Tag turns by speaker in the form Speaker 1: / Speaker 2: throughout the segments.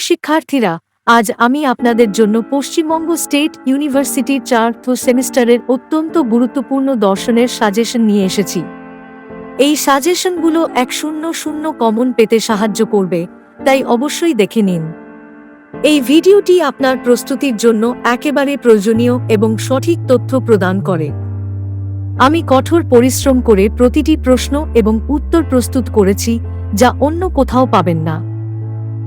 Speaker 1: শিক্ষার্থীরা, আজ আমি আপনাদের জন্য পশ্চিমবঙ্গ স্টেট ইউনিভার্সিটির চার্থ সেমিস্টারের অত্যন্ত গুরুত্বপূর্ণ দর্শনের সাজেশন নিয়ে এসেছি। এই সাজেশনগুলো এক শূন্য শূন্য কমন পেতে সাহায্য করবে, তাই অবশ্যই দেখে নিন। এই ভিডিওটি আপনার প্রস্তুতির জন্য একেবারে প্রয়োজনীয় এবং সঠিক তথ্য প্রদান করে। আমি কঠোর পরিশ্রম করে প্রতিটি প্রশ্ন এবং উত্তর প্রস্তুত করেছি, যা অন্য কোথাও পাবেন না।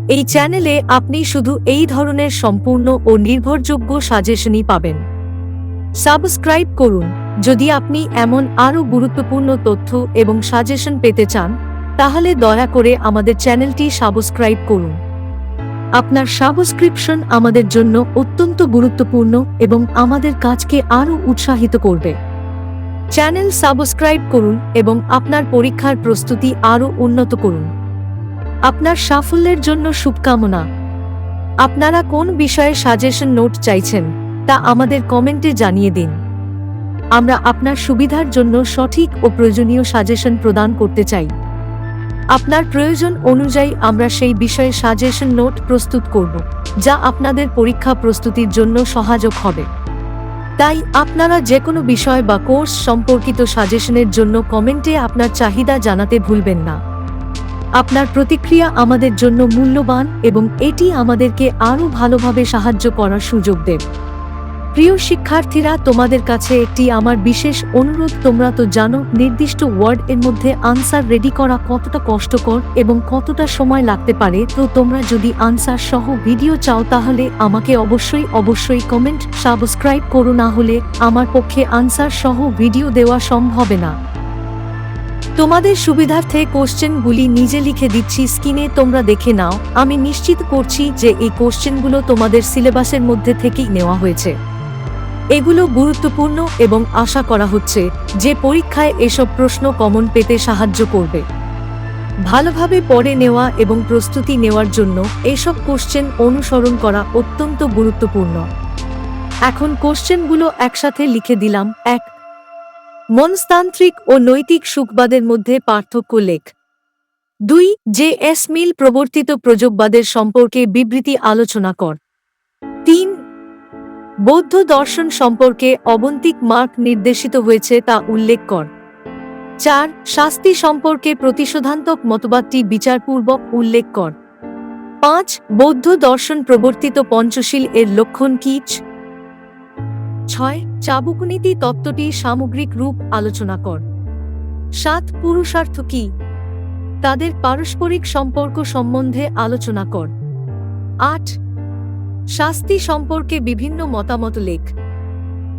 Speaker 1: এই চ্যানেলে আপনি শুধু এই ধরনের সম্পূর্ণ ও নির্ভরযোগ্য সাজেশনই পাবেন। সাবস্ক্রাইব করুন। যদি আপনি এমন আরও গুরুত্বপূর্ণ তথ্য এবং সাজেশন পেতে চান, তাহলে দয়া করে আমাদের চ্যানেলটি সাবস্ক্রাইব করুন। আপনার সাবস্ক্রিপশন আমাদের জন্য অত্যন্ত গুরুত্বপূর্ণ এবং আমাদের কাজকে আরও উৎসাহিত করবে। চ্যানেল সাবস্ক্রাইব করুন এবং আপনার পরীক্ষার প্রস্তুতি আরও উন্নত করুন। আপনার সাফল্যের জন্য শুভকামনা। আপনারা কোন বিষয়ে সাজেশন নোট চাইছেন, তা আমাদের কমেন্টে জানিয়ে দিন। আমরা আপনার সুবিধার জন্য সঠিক ও প্রয়োজনীয় সাজেশন প্রদান করতে চাই। আপনার প্রয়োজন অনুযায়ী আমরা সেই বিষয়ে সাজেশন নোট প্রস্তুত করব, যা আপনাদের পরীক্ষা প্রস্তুতির জন্য সহায়ক হবে। তাই আপনারা যে কোনো বিষয় বা কোর্স সম্পর্কিত সাজেশনের জন্য কমেন্টে আপনার চাহিদা জানাতে ভুলবেন না। আপনার প্রতিক্রিয়া আমাদের জন্য মূল্যবান এবং এটি আমাদেরকে আরও ভালোভাবে সাহায্য করার সুযোগ দেবে। প্রিয় শিক্ষার্থীরা, তোমাদের কাছে একটি আমার বিশেষ অনুরোধ। তোমরা তো জানো, নির্দিষ্ট ওয়ার্ড এর মধ্যে আনসার রেডি করা কতটা কষ্টকর এবং কতটা সময় লাগতে পারে। তো তোমরা যদি আনসার সহ ভিডিও চাও, তাহলে আমাকে অবশ্যই অবশ্যই কমেন্ট সাবস্ক্রাইব করো। না হলে আমার পক্ষে আনসার সহ ভিডিও দেওয়া সম্ভব না। তোমাদের সুবিধার্থে কোশ্চেনগুলি নিজে লিখে দিচ্ছি স্ক্রিনে, তোমরা দেখে নাও। আমি নিশ্চিত করছি যে এই কোশ্চেনগুলো তোমাদের সিলেবাসের মধ্যে থেকেই নেওয়া হয়েছে। এগুলো গুরুত্বপূর্ণ এবং আশা করা হচ্ছে যে পরীক্ষায় এসব প্রশ্ন কমন পেতে সাহায্য করবে। ভালোভাবে পড়ে নেওয়া এবং প্রস্তুতি নেওয়ার জন্য এসব কোশ্চেন অনুসরণ করা অত্যন্ত গুরুত্বপূর্ণ। এখন কোশ্চেনগুলো একসাথে লিখে দিলাম। এক মনস্তান্ত্রিক ও নৈতিক সুখবাদের মধ্যে পার্থক্য লেখ। দুই, জে এস মিল প্রবর্তিত প্রযোগবাদের সম্পর্কে বিবৃতি আলোচনা কর। তিন, বৌদ্ধ দর্শন সম্পর্কে অবন্তিক মার্ক নির্দেশিত হয়েছে তা উল্লেখ কর। চার, শাস্তি সম্পর্কে প্রতিশোধান্তক মতবাদটি বিচারপূর্বক উল্লেখ কর। পাঁচ, বৌদ্ধ দর্শন প্রবর্তিত পঞ্চশীল এর লক্ষণ কীচ ছয় চাবুকনীতি তত্ত্বটি সামগ্রিক রূপ আলোচনা কর। সাত পুরুষার্থ কি? তাদের পারস্পরিক সম্পর্ক সম্বন্ধে আলোচনা কর। আট, শাস্তি সম্পর্কে বিভিন্ন মতামত লেখ।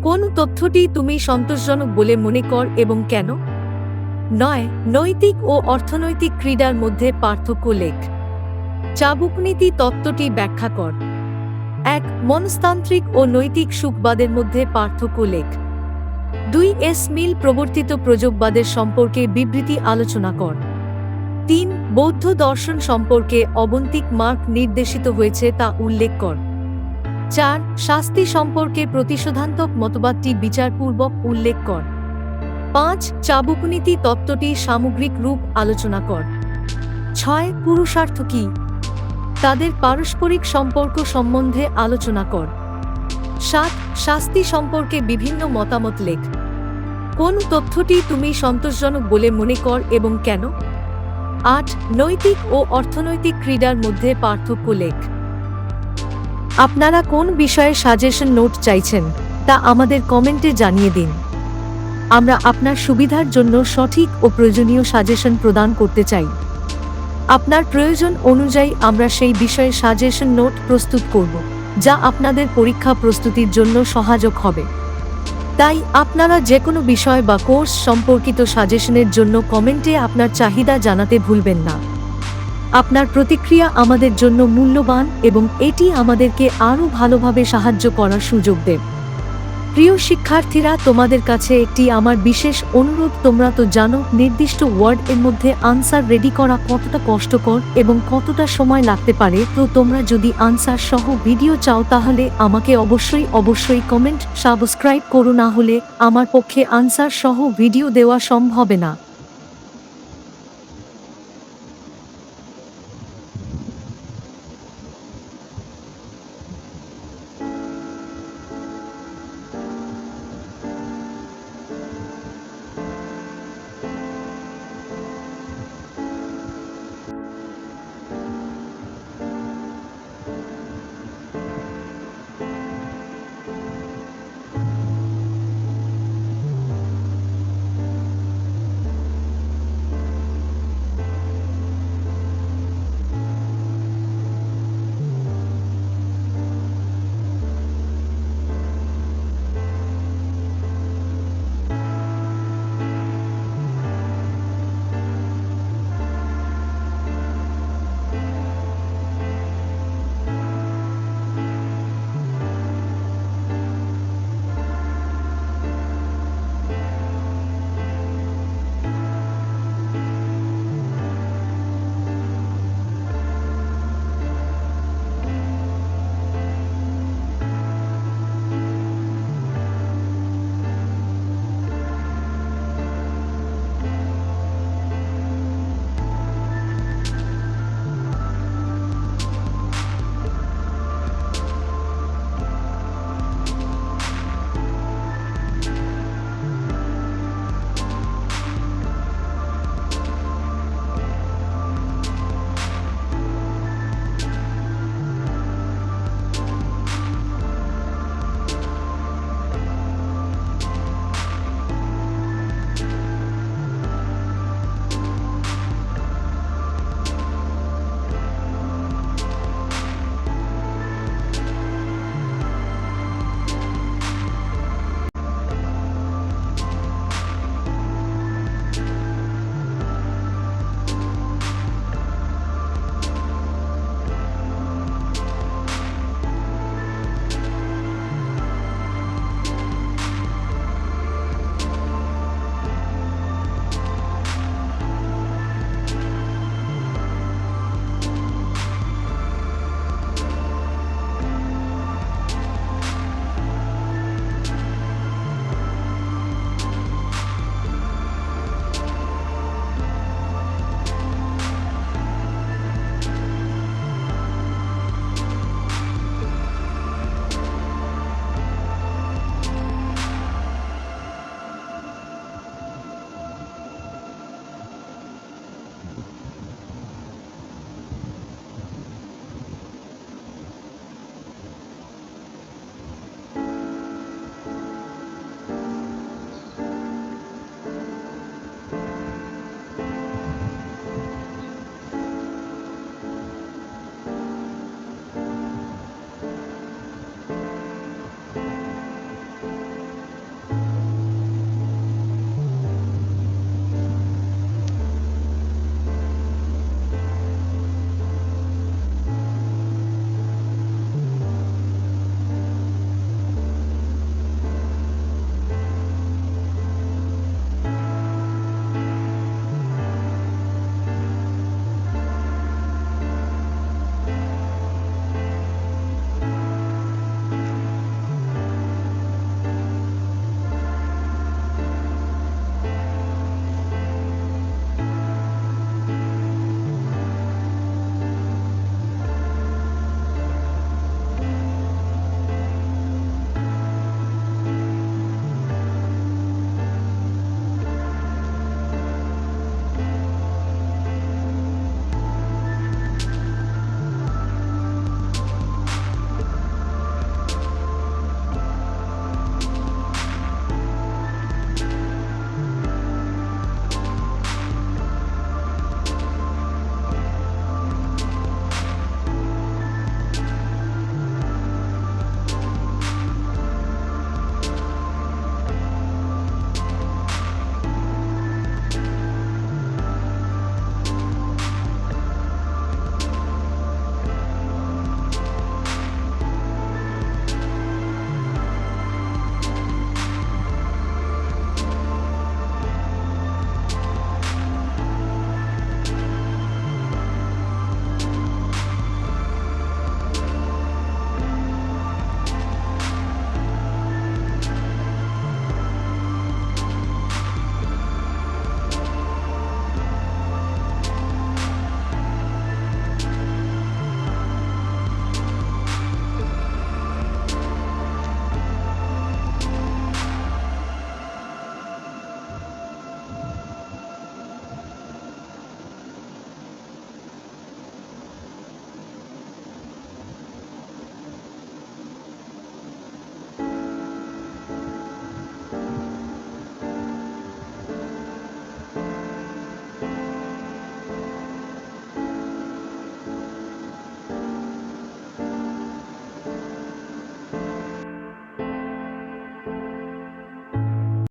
Speaker 1: কোন তথ্যটি তুমি সন্তোষজনক বলে মনে কর এবং কেন? নয়, নৈতিক ও অর্থনৈতিক ক্রীড়ার মধ্যে পার্থক্য লেখ। চাবুকনীতি তত্ত্বটি ব্যাখ্যা কর। এক মনস্তান্ত্রিক ও নৈতিক সুখবাদের মধ্যে পার্থক্য লেখ। দুই এস মিল প্রবর্তিত প্রযোগবাদের সম্পর্কে বিবৃতি আলোচনা কর। তিন, বৌদ্ধ দর্শন সম্পর্কে অবন্তিক মার্ক নির্দেশিত হয়েছে তা উল্লেখ কর। চার, শাস্তি সম্পর্কে প্রতিশোধান্তক মতবাদটি বিচারপূর্বক উল্লেখ কর। পাঁচ চাবুকনীতি তত্ত্বটি সামগ্রিক রূপ আলোচনা কর। ছয়, পুরুষার্থ কি? তাদের পারস্পরিক সম্পর্ক সম্বন্ধে আলোচনা কর। সাত, শাস্তি সম্পর্কে বিভিন্ন মতামত লেখ। কোন তথ্যটি তুমি সন্তোষজনক বলে মনে কর এবং কেন? আট, নৈতিক ও অর্থনৈতিক ক্রীড়ার মধ্যে পার্থক্য লেখ। আপনারা কোন বিষয়ে সাজেশন নোট চাইছেন, তা আমাদের কমেন্টে জানিয়ে দিন। আমরা আপনার সুবিধার জন্য সঠিক ও প্রয়োজনীয় সাজেশন প্রদান করতে চাই। আপনার প্রয়োজন অনুযায়ী আমরা সেই বিষয়ে সাজেশন নোট প্রস্তুত করব, যা আপনাদের পরীক্ষা প্রস্তুতির জন্য সহায়ক হবে। তাই আপনারা যে কোনো বিষয় বা কোর্স সম্পর্কিত সাজেশনের জন্য কমেন্টে আপনার চাহিদা জানাতে ভুলবেন না। আপনার প্রতিক্রিয়া আমাদের জন্য মূল্যবান এবং এটি আমাদেরকে আরও ভালোভাবে সাহায্য করার সুযোগ দেবে। প্রিয় শিক্ষার্থীরা, তোমাদের কাছে একটি আমার বিশেষ অনুরোধ। তোমরা তো জানো, নির্দিষ্ট ওয়ার্ড এর মধ্যে আনসার রেডি করা কতটা কষ্টকর এবং কতটা সময় লাগতে পারে। তো তোমরা যদি আনসার সহ ভিডিও চাও, তাহলে আমাকে অবশ্যই অবশ্যই কমেন্ট সাবস্ক্রাইব করো। না হলে আমার পক্ষে আনসার সহ ভিডিও দেওয়া সম্ভব না।